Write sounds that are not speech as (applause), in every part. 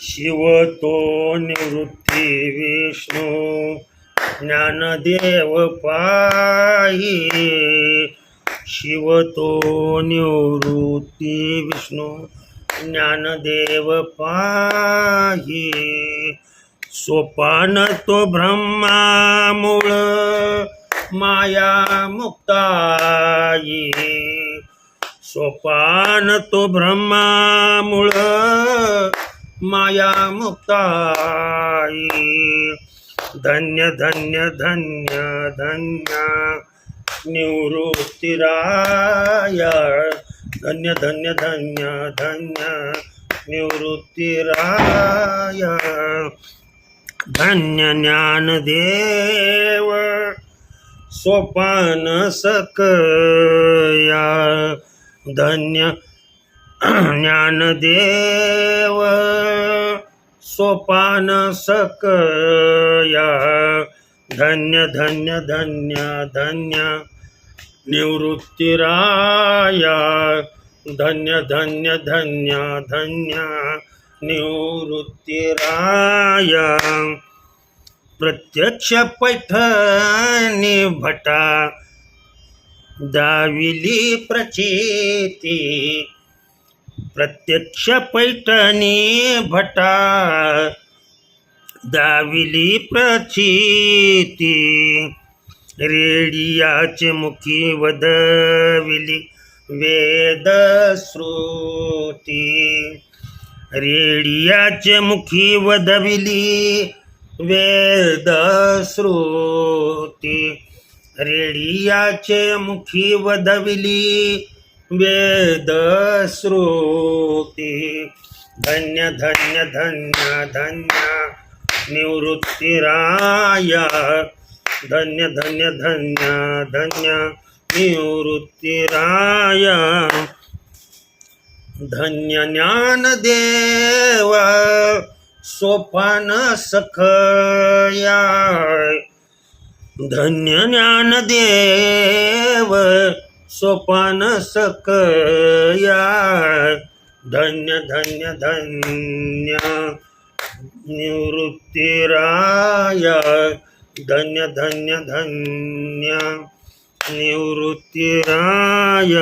शिव तो निवृत्ती विष्णू ज्ञानदेव पाही. शिव तो निवृत्ती विष्णू ज्ञानदेव पाही. सोपान तो ब्रह्मामूळ माया मुक्ताई. सोपान तो ब्रह्मामूळ माया मुक्ताई धन्य धन्य धन्य धन्य. निवृत्तीराया. धन्य धन्य धन्य धन्य. निवृत्तिराय. धन्य ज्ञानदेव. सोपान सकया. धन्य (clears throat) ज्ञानदेव सोपान सकया। धन्य धन्य धन्य धन्य। निवृत्तिराया। धन्य धन्य धन्य धन्य। निवृत्तिराया। प्रत्यक्ष पैठणी भटा। दाविली प्रचिती। प्रत्यक्ष पैठणी भटा दाविली प्रचिती रेडियाचे मुखी वदविली वेदश्रुती रेडियाचे मुखी वदविली वेदश्रुती रेडियाचे मुखी वदविली वेदश्रुती। धन्य धन्य धन्य धन्य। निवृत्तिराय। धन्य धन्य धन्य धन्य। निवृत्तिराय। धन्य ज्ञानदेव। सोपान सखया। धन्य ज्ञानदेव। सोपान सकया। धन्य धन्य धन्य। निवृत्तिराय। धन्य धन्य धन्य। निवृत्तिराय।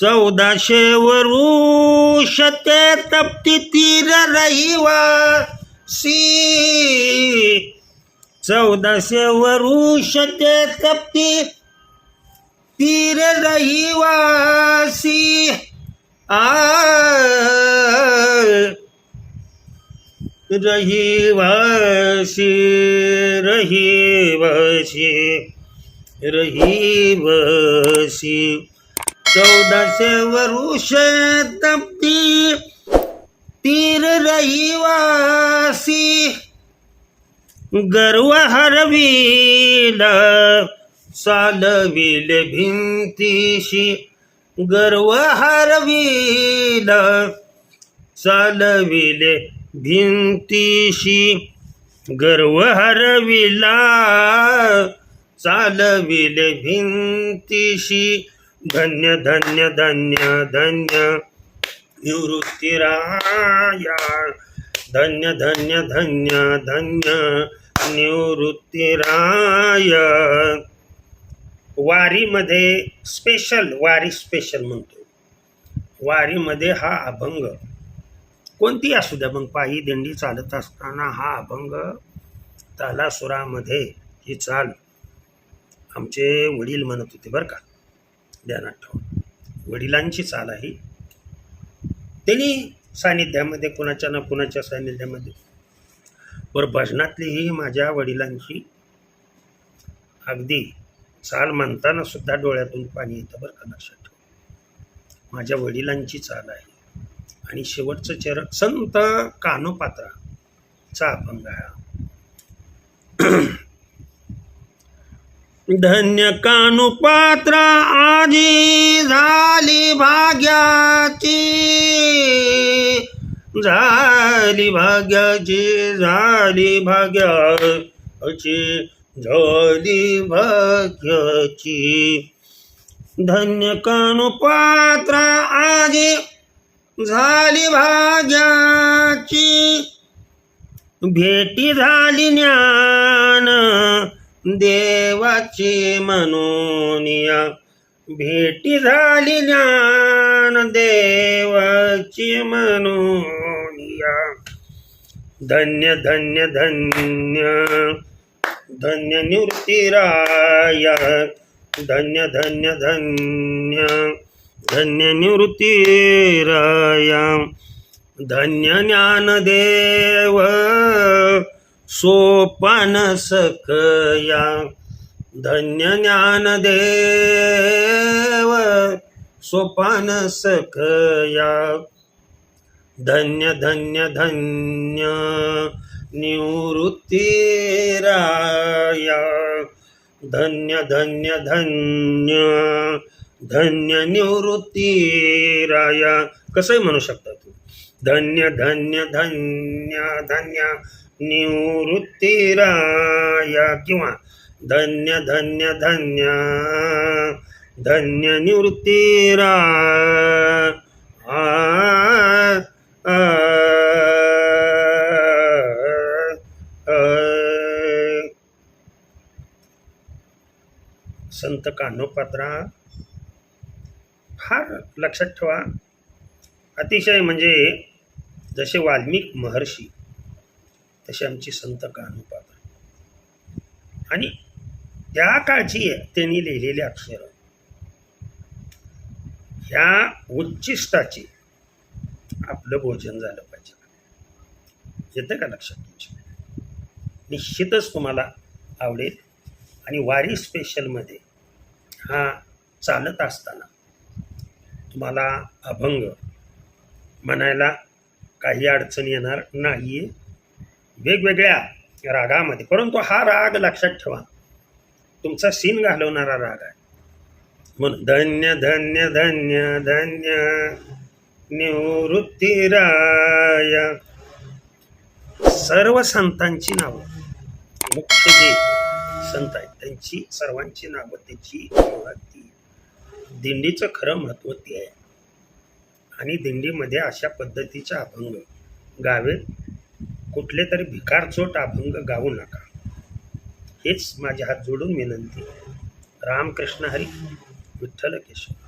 चौदाशे वरुषते तप्ती तीर रहिवासी चौदाशे वरुषते तप्ती तीर रहिवासी आ रहिवासी रहिवासी रहिवासी. चौदाशे वरुष तप्ती तीर रहिवासी. गर्व हरविला चालविल भिंतीशी गर्व हरविल. चालविल भिंतीशी गर्व हरविला. चालविल भिंतीशी धन्य धन्य धन्य धन्य. निवृत्तिराया. धन्य धन्य धन्य धन्य. निवृत्तिराय. वारीमध्ये स्पेशल वारी स्पेशल म्हणतो. वारीमध्ये हा अभंग. कोणती असू द्या मग पायी दिंडी चालत असताना हा अभंग तालासुरामध्ये ही चाल आमचे वडील म्हणत होते बरं का ध्यानात ठेवा. वडिलांची चाल आहे. त्यांनी सानिध्यामध्ये कुणाच्या ना कुणाच्या सानिध्यामध्ये बरं भजनातली ही माझ्या वडिलांची अगदी चाल म्हणताना सुद्धा डोळ्यातून पाणी येतं बरं का लक्षात ठेव. माझ्या वडिलांची चाल आहे. आणि शेवटचं चरण संत कानोपात्रा चा अभंग आहे हा. (clears throat) धन्य कानुपात्र आजी झाली भाग्याची. झाली भाग्याची झाली भाग्याची. झाली भाग्याची. धन्य कानुपात्रा आजी झाली भाग्याची. भेटी झाली ज्ञान देवाची मनोनिया भेटी झाली ज्ञान देवाची मनोनिया धन्य धन्य धन्य. धन्य निवृत्तीराया. धन्य धन्य धन्य. धन्य निवृत्तीराया. धन्य ज्ञानदेव. सोपान सखया धन्य ज्ञानदेव. सोपान सखया धन्य धन्य धन्य. निवृत्तीराया। धन्य धन्य धन्य धन्य निवृत्तीराया। कसंही म्हणू शकता तू. धन्य धन्य धन्य धन्य निवृत्तीराय किंवा धन्य धन्य धन्य धन्य निवृत्तीरा आ, आ, आ. संत कान्होपात्रा फार लक्षात ठेवा. अतिशय म्हणजे जसे वाल्मिक महर्षी तसे आमची संत कान्होपात्रा आणि त्या काळची त्यांनी लिहिलेली अक्षर. ह्या उच्चिष्टाचे आपलं भोजन झालं पाहिजे. येतं का लक्षात तुमच्या? निश्चितच तुम्हाला आवडेल. आणि वारी स्पेशलमध्ये हा चालत असताना तुम्हाला अभंग म्हणायला काही अडचण येणार नाही वेगवेगळ्या रागामध्ये परंतु हा राग लक्षात ठेवा. तुमचा सीन घालवणारा राग आहे. म्हणून धन्य धन्य धन्य धन्य निवृत्तीराया. सर्व संतांची नावं. मुख्य जे संत आहेत त्यांची सर्वांची नावं त्याची ती दिंडीचं खरं महत्त्व ते आहे. आणि दिंडीमध्ये अशा पद्धतीचा अभंग. गावेत कुठले तरी भिकारचोट अभंग गाऊ नका. हेच माझ्या हात जोडून विनंती. रामकृष्ण हरी विठ्ठल केशव